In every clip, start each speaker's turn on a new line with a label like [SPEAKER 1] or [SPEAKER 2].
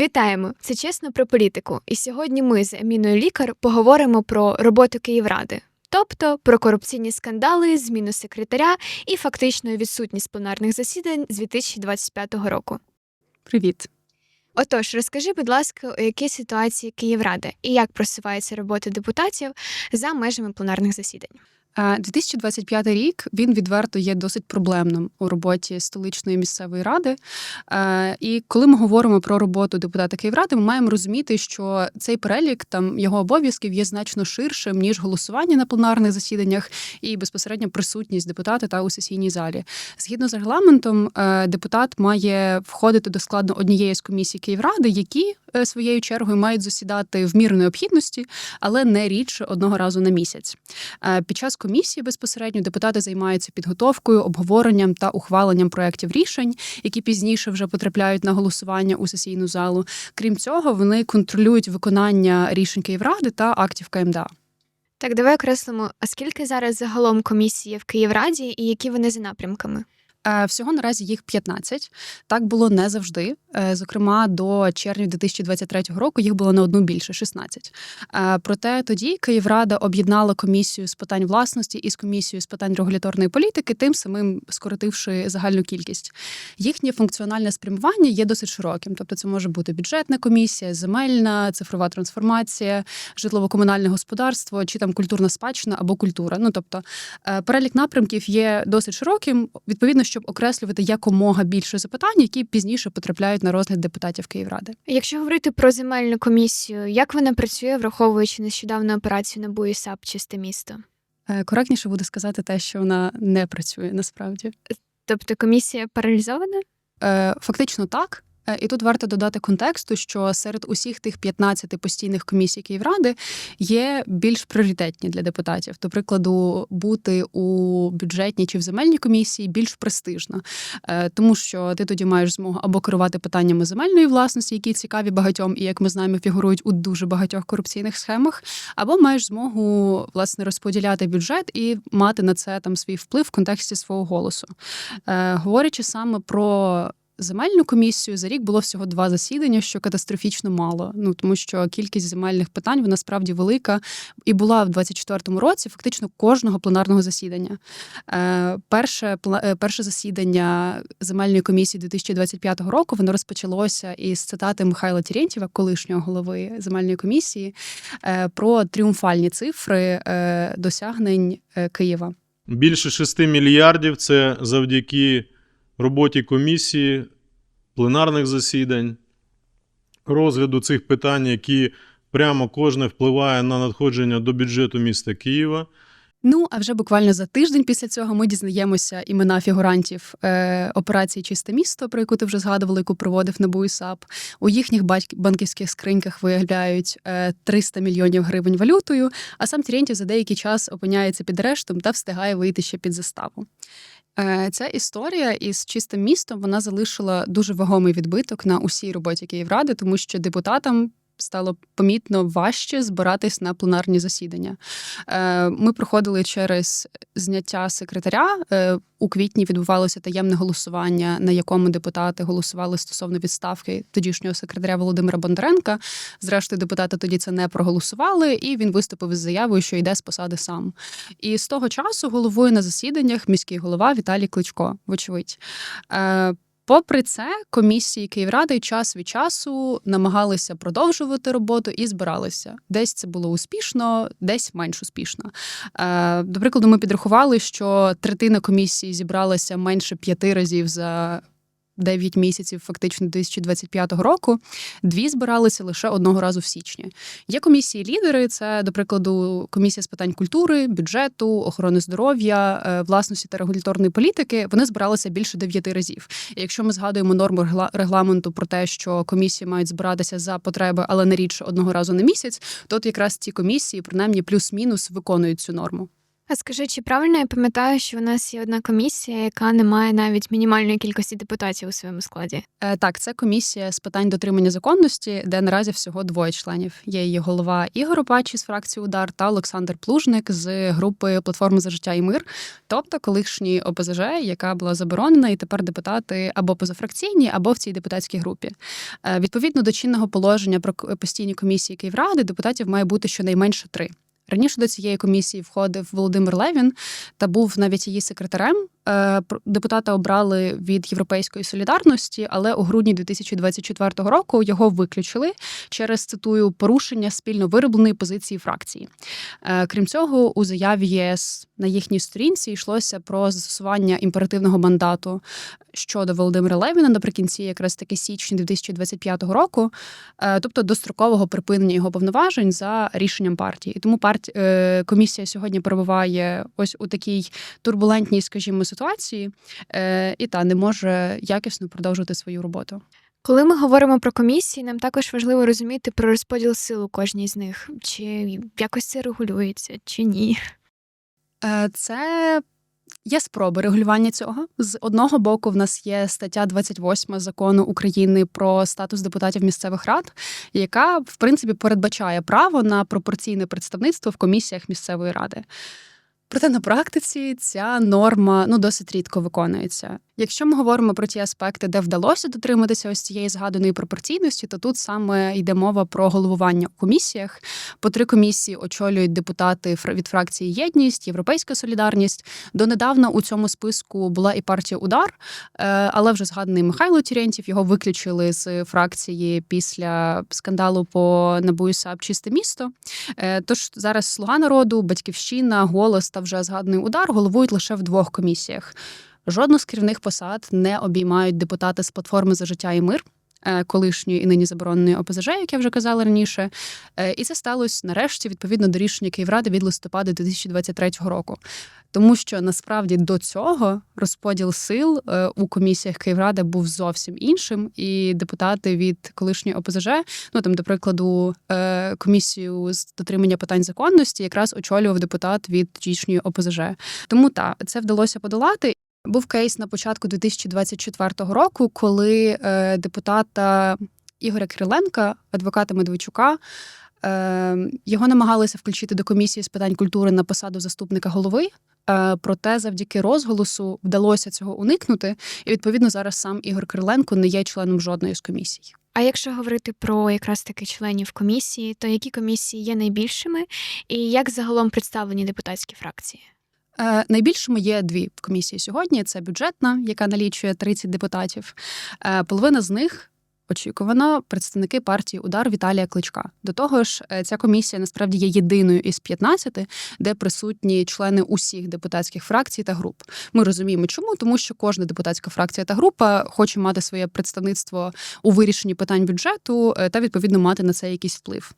[SPEAKER 1] Вітаємо! Це чесно про політику. І сьогодні ми з Аміною Лікар поговоримо про роботу Київради, тобто про корупційні скандали, зміну секретаря і фактичну відсутність пленарних засідань з 2025 року.
[SPEAKER 2] Привіт.
[SPEAKER 1] Отож, розкажи, будь ласка, у якій ситуації Київрада і як просувається робота депутатів за межами пленарних засідань?
[SPEAKER 2] Е, 2025 рік він відверто є досить проблемним у роботі столичної місцевої ради. І коли ми говоримо про роботу депутата Київради, ми маємо розуміти, що цей перелік там його обов'язків є значно ширшим ніж голосування на пленарних засіданнях і безпосередньо присутність депутата та у сесійній залі. Згідно з регламентом, е, депутат має входити до складу однієї з комісій Київради, які е, своєю чергою мають засідати в міру необхідності, але не рідше одного разу на місяць. Е, Під час комісії безпосередньо депутати займаються підготовкою, обговоренням та ухваленням проєктів рішень, які пізніше вже потрапляють на голосування у сесійну залу. Крім цього, вони контролюють виконання рішень Київради та актів КМДА.
[SPEAKER 1] Так, давай окреслимо, а скільки зараз загалом комісії в Київраді і які вони за напрямками?
[SPEAKER 2] Е, Всього наразі їх 15. Так було не завжди. Е, Зокрема, до червня 2023 року їх було на одну більше 16. Е, Проте тоді Київрада об'єднала комісію з питань власності із комісією з питань регуляторної політики, тим самим скоротивши загальну кількість. Їхнє функціональне спрямування є досить широким. Тобто, це може бути бюджетна комісія, земельна, цифрова трансформація, житлово-комунальне господарство чи там культурна спадщина або культура. Ну тобто перелік напрямків є досить широким. Відповідно, щоб окреслювати якомога більше запитань, які пізніше потрапляють на розгляд депутатів Київради.
[SPEAKER 1] Якщо говорити про земельну комісію, як вона працює, враховуючи нещодавну операцію НАБУ і САП «Чисте місто?
[SPEAKER 2] Е, Коректніше буде сказати те, що вона не працює насправді.
[SPEAKER 1] Тобто комісія паралізована?
[SPEAKER 2] Е, Фактично так. Е, І тут варто додати контексту, що серед усіх тих 15 постійних комісій Київради є більш пріоритетні для депутатів. До прикладу, бути у бюджетній чи в земельній комісії більш престижно, Е, тому що ти тоді маєш змогу або керувати питаннями земельної власності, які цікаві багатьом, і як ми знаємо, фігурують у дуже багатьох корупційних схемах, або маєш змогу власне розподіляти бюджет і мати на це там свій вплив в контексті свого голосу. Е, Говорячи саме про земельну комісію, за рік було всього два засідання, що катастрофічно мало. Ну тому що кількість земельних питань вона справді велика і була в 24-му році фактично кожного пленарного засідання. Е, перше, е, перше засідання земельної комісії 2025 року воно розпочалося із цитати Михайла Тірєнтєва, колишнього голови земельної комісії, е, про тріумфальні цифри досягнень Києва.
[SPEAKER 3] Більше 6 мільярдів це завдяки роботі комісії, пленарних засідань, розгляду цих питань, які прямо кожне впливає на надходження до бюджету міста Києва.
[SPEAKER 2] Ну а вже буквально за тиждень після цього ми дізнаємося імена фігурантів е, операції Чисте місто, про яку ти вже згадувала, яку проводив НАБУ і САП. У їхніх банківських скриньках виявляють е, 300 мільйонів гривень валютою. А сам Терентів за деякий час опиняється під арештом та встигає вийти ще під заставу. Е, Ця історія із чистим містом вона залишила дуже вагомий відбиток на усій роботі Київради, тому що депутатам стало помітно важче збиратись на пленарні засідання. Е, Ми проходили через зняття секретаря. Е, У квітні відбувалося таємне голосування, на якому депутати голосували стосовно відставки тодішнього секретаря Володимира Бондаренка. Зрештою, депутати тоді це не проголосували, і він виступив із заявою, що йде з посади сам. І з того часу головою на засіданнях міський голова Віталій Кличко, вочевидь. Попри це, комісії Київради час від часу намагалися продовжувати роботу і збиралися. Десь це було успішно, десь менш успішно. Е, До прикладу, ми підрахували, що третина комісії зібралася менше п'яти разів за 9 місяців, фактично 2025 року. Дві збиралися лише одного разу в січні. Є комісії лідери. Це, до прикладу, комісія з питань культури, бюджету, охорони здоров'я, е, власності та регуляторної політики. Вони збиралися більше дев'яти разів. І якщо ми згадуємо норму регла- регламенту про те, що комісії мають збиратися за потреби, але не рідше одного разу на місяць, то от якраз ці комісії, принаймні плюс-мінус, виконують цю норму.
[SPEAKER 1] А скажи, чи правильно я пам'ятаю, що у нас є одна комісія, яка не має навіть мінімальної кількості депутатів у своєму складі?
[SPEAKER 2] Е, Так, це комісія з питань дотримання законності, де наразі всього двоє членів. Є її голова Ігор Опачі з фракції Удар та Олександр Плужник з групи Платформи за життя і мир, тобто колишній ОПЗЖ, яка була заборонена, і тепер депутати або позафракційні, або в цій депутатській групі. Е, Відповідно до чинного положення про постійні комісії Київради, депутатів має бути щонайменше три. Раніше до цієї комісії входив Володимир Левін та був навіть її секретарем. Е, Депутата обрали від Європейської солідарності, але у грудні 2024 року його виключили через цитую порушення спільно виробленої позиції фракції. Е, Крім цього, у заяві ЄС на їхній сторінці йшлося про застосування імперативного мандату щодо Володимира Левіна наприкінці якраз таки січня 2025 року, е, тобто дострокового припинення його повноважень за рішенням партії. І тому парті... е, комісія сьогодні перебуває ось у такій турбулентній, скажімо, ситуації, е, і та не може якісно продовжувати свою роботу.
[SPEAKER 1] Коли ми говоримо про комісії, нам також важливо розуміти про розподіл сил у кожній з них, чи якось це регулюється, чи ні.
[SPEAKER 2] Е, Це є спроби регулювання цього. З одного боку, в нас є стаття 28 закону України про статус депутатів місцевих рад, яка в принципі передбачає право на пропорційне представництво в комісіях місцевої ради. Проте на практиці ця норма ну досить рідко виконується. Якщо ми говоримо про ті аспекти, де вдалося дотриматися ось цієї згаданої пропорційності, то тут саме йде мова про головування у комісіях. По три комісії очолюють депутати від фракції Єдність, Європейська Солідарність. Донедавна у цьому списку була і партія Удар, е, але вже згаданий Михайло Тірентів його виключили з фракції після скандалу по НАБУ і САП «Чисте місто. Е, Тож зараз Слуга народу, Батьківщина, голос та вже згаданий удар головують лише в двох комісіях. Жодну з керівних посад не обіймають депутати з платформи за життя і мир. Е, Колишньої і нині забороненої ОПЗЖ, як я вже казала раніше, Е, і це сталося нарешті відповідно до рішення Київради від листопада 2023 року. Тому що насправді до цього розподіл сил е, у комісіях Київради був зовсім іншим, і депутати від колишньої ОПЗЖ, ну там, до прикладу, комісію з дотримання питань законності, якраз очолював депутат від тодішньої ОПЗЖ. Тому так, це вдалося подолати. Був кейс на початку 2024 року, коли е, депутата Ігоря Кириленка, адвоката Медведчука, е, його намагалися включити до комісії з питань культури на посаду заступника голови. Е, Проте завдяки розголосу вдалося цього уникнути, і відповідно зараз сам Ігор Кириленко не є членом жодної з комісій.
[SPEAKER 1] А якщо говорити про якраз таки членів комісії, то які комісії є найбільшими, і як загалом представлені депутатські фракції?
[SPEAKER 2] Е, Найбільшими є дві комісії сьогодні: це бюджетна, яка налічує 30 депутатів. Е, Половина з них. Очікувано представники партії Удар Віталія Кличка. До того ж, е, ця комісія насправді є єдиною із 15, де присутні члени усіх депутатських фракцій та груп. Ми розуміємо, чому тому, що кожна депутатська фракція та група хоче мати своє представництво у вирішенні питань бюджету е, та відповідно мати на це якийсь вплив.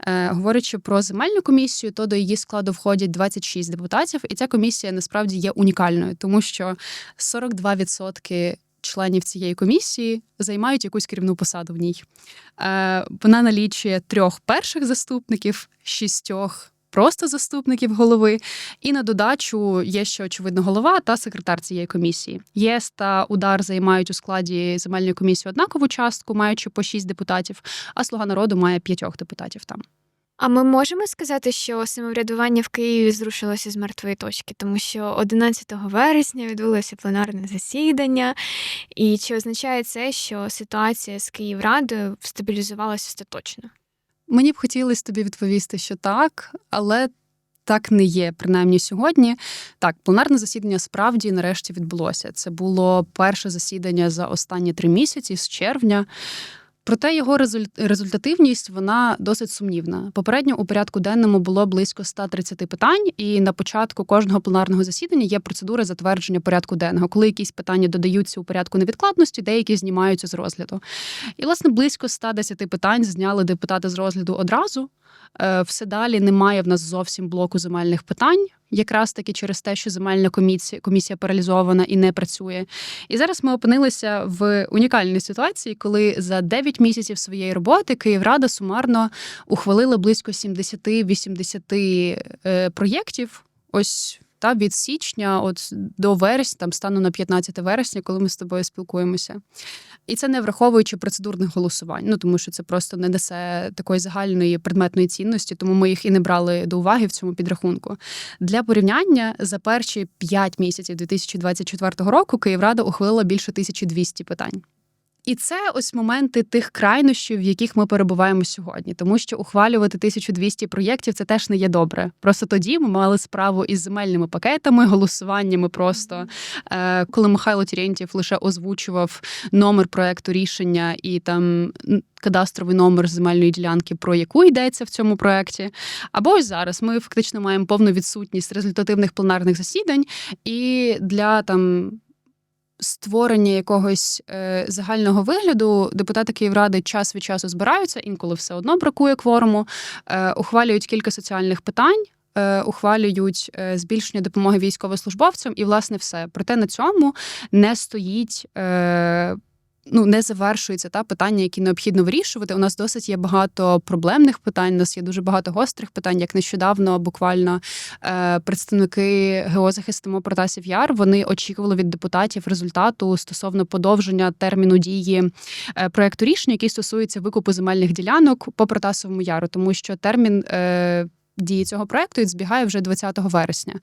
[SPEAKER 2] Е, Говорячи про земельну комісію, то до її складу входять 26 депутатів, і ця комісія насправді є унікальною, тому що 42% членів цієї комісії займають якусь керівну посаду в ній. Е, Вона налічує трьох перших заступників, шістьох. Просто заступників голови, і на додачу є ще очевидно голова та секретар цієї комісії. ЄС та удар займають у складі земельної комісії однакову частку, маючи по шість депутатів, а слуга народу має п'ятьох депутатів там.
[SPEAKER 1] А ми можемо сказати, що самоврядування в Києві зрушилося з мертвої точки, тому що 11 вересня відбулося пленарне засідання. І чи означає це, що ситуація з Київрадою стабілізувалася остаточно?
[SPEAKER 2] Мені б хотілося тобі відповісти, що так, але так не є, принаймні сьогодні. Так, пленарне засідання справді нарешті відбулося. Це було перше засідання за останні три місяці з червня. Проте його результ- результативність вона досить сумнівна. Попередньо у порядку денному було близько 130 питань, і на початку кожного пленарного засідання є процедура затвердження порядку денного, коли якісь питання додаються у порядку невідкладності, деякі знімаються з розгляду. І, власне, близько 110 питань зняли депутати з розгляду одразу. Е, Все далі немає в нас зовсім блоку земельних питань, якраз таки через те, що земельна комісія, комісія паралізована і не працює. І зараз ми опинилися в унікальній ситуації, коли за 9 місяців своєї роботи Київрада сумарно ухвалила близько 70-80 е, проєктів. ось та від січня, от до вересня, там стану на 15 вересня, коли ми з тобою спілкуємося. І це не враховуючи процедурних голосувань, ну тому що це просто не несе такої загальної предметної цінності, тому ми їх і не брали до уваги в цьому підрахунку. Для порівняння за перші 5 місяців 2024 року Київрада ухвалила більше 1200 питань. І це ось моменти тих крайнощів, в яких ми перебуваємо сьогодні, тому що ухвалювати 1200 проєктів це теж не є добре. Просто тоді ми мали справу із земельними пакетами, голосуваннями. Просто е, коли Михайло Тірєнтєв лише озвучував номер проекту рішення і там кадастровий номер земельної ділянки, про яку йдеться в цьому проекті. Або ось зараз ми фактично маємо повну відсутність результативних пленарних засідань, і для там створення якогось е, загального вигляду депутати Київради час від часу збираються, інколи все одно бракує кворуму, е, ухвалюють кілька соціальних питань. е, Ухвалюють е, збільшення допомоги військовослужбовцям, і власне все. Проте на цьому не стоїть. Ну, не завершується та питання, які необхідно вирішувати. У нас досить є багато проблемних питань. У нас є дуже багато гострих питань. Як нещодавно, буквально е, представники ГО «Захистимо Протасів Яр вони очікували від депутатів результату стосовно подовження терміну дії е, проекту рішення, який стосується викупу земельних ділянок по Протасовому Яру, тому що термін. Е, Дії цього проекту і збігає вже 20 вересня,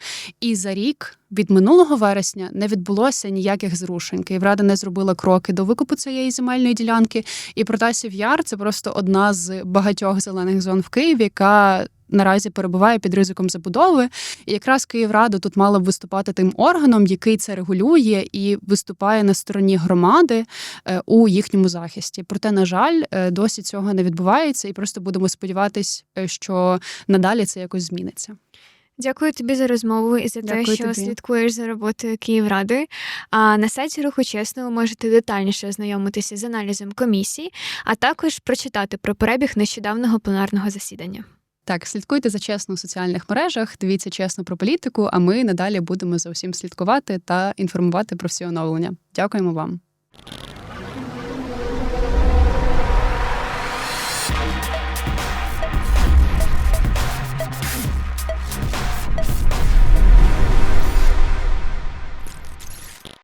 [SPEAKER 2] і за рік від минулого вересня не відбулося ніяких зрушень. Київрада не зробила кроки до викупу цієї земельної ділянки. І Протасів Яр це просто одна з багатьох зелених зон в Києві, яка наразі перебуває під ризиком забудови. І якраз Київрада тут мала б виступати тим органом, який це регулює і виступає на стороні громади е, у їхньому захисті. Проте, на жаль, е, досі цього не відбувається, і просто будемо сподіватись, е, що надалі це якось зміниться.
[SPEAKER 1] Дякую тобі за розмову і за те, що
[SPEAKER 2] тобі.
[SPEAKER 1] слідкуєш за роботою Київради. А на сайті руху чесно ви можете детальніше ознайомитися з аналізом комісії, а також прочитати про перебіг нещодавнього пленарного засідання.
[SPEAKER 2] Так, слідкуйте за чесно у соціальних мережах, дивіться чесно про політику. А ми надалі будемо за усім слідкувати та інформувати про всі оновлення. Дякуємо вам.